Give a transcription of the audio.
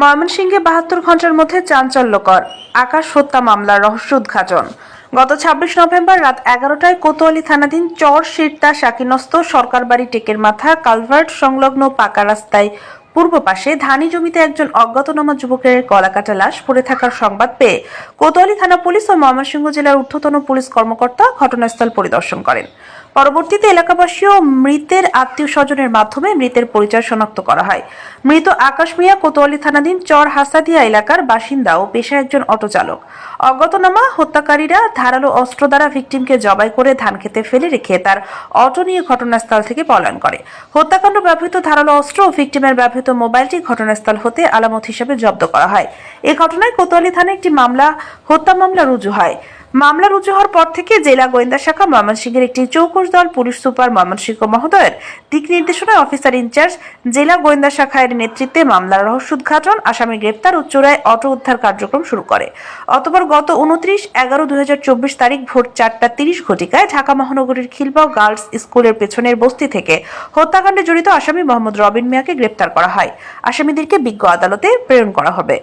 ময়মনসিংহে বাহাত্তর ঘণ্টার মধ্যে চাঞ্চল্যকর আকাশ হত্যা মামলার রহস্য উদ্ঘাটন। গত ছাব্বিশ নভেম্বর রাত এগারোটায় কোতোয়ালি থানাধীন চর শিরতা শাকিনস্ত সরকার বাড়ি টেকের মাথা, কালভার্ট সংলগ্ন পাকা রাস্তায় পূর্ব পাশে ধানি জমিতে একজন অজ্ঞাতনামা যুবকের কলাকাটা লাশ পড়ে থাকার সংবাদ পেয়ে কোতোয়ালি থানা পুলিশ ও ময়মনসিংহ জেলার ঊর্ধ্বতন পুলিশ কর্মকর্তা ঘটনাস্থল পরিদর্শন করেন। পরবর্তীতে এলাকাবাসী ও মৃতের আত্মীয় স্বজনের মাধ্যমে মৃতের পরিচয় শনাক্ত করা হয়। মৃত আকাশ মিয়া কোতোয়ালি থানাধীন চর হাসাদিয়া এলাকার বাসিন্দা ও পেশায় একজন অটো চালক অজ্ঞাতনামা হত্যাকারীরা ধারালো অস্ত্র দ্বারা ভিকটিমকে জবাই করে ধান খেতে ফেলে রেখে তার অটো নিয়ে ঘটনাস্থল থেকে পলায়ন করে। হত্যাকাণ্ড ব্যবহৃত ধারালো অস্ত্র ও ভিকটিমের ব্যবহৃত মোবাইলটি ঘটনাস্থল হতে আলামত হিসেবে জব্দ করা হয়। এ ঘটনায় কোতোয়ালি থানায় একটি মামলা, হত্যা মামলা রুজু হয়। মামলা রুজু হওয়ার পর থেকে জেলা গোয়েন্দা শাখা ময়মনসিংহের একটি চৌকস দল পুলিশ সুপার ময়মনসিংহ মহোদয়ের দিক নির্দেশনায় অফিসার ইনচার্জ জেলা গোয়েন্দা শাখার নেতৃত্বে মামলার রহস্য উদ্ঘাটন, আসামি গ্রেপ্তার ও চোরায় অটো উদ্ধার কার্যক্রম শুরু করে। অতপর গত উনত্রিশ এগারো দুই তারিখ ভোর চারটা তিরিশ ঘটিকায় ঢাকা মহানগরীর খিলবাও গার্লস স্কুলের পেছনের বস্তি থেকে হত্যাকাণ্ডে জড়িত আসামি মোহাম্মদ রবিন মিয়াকে গ্রেপ্তার করা হয়। আসামিদেরকে বিজ্ঞ আদালতে প্রেরণ করা হবে।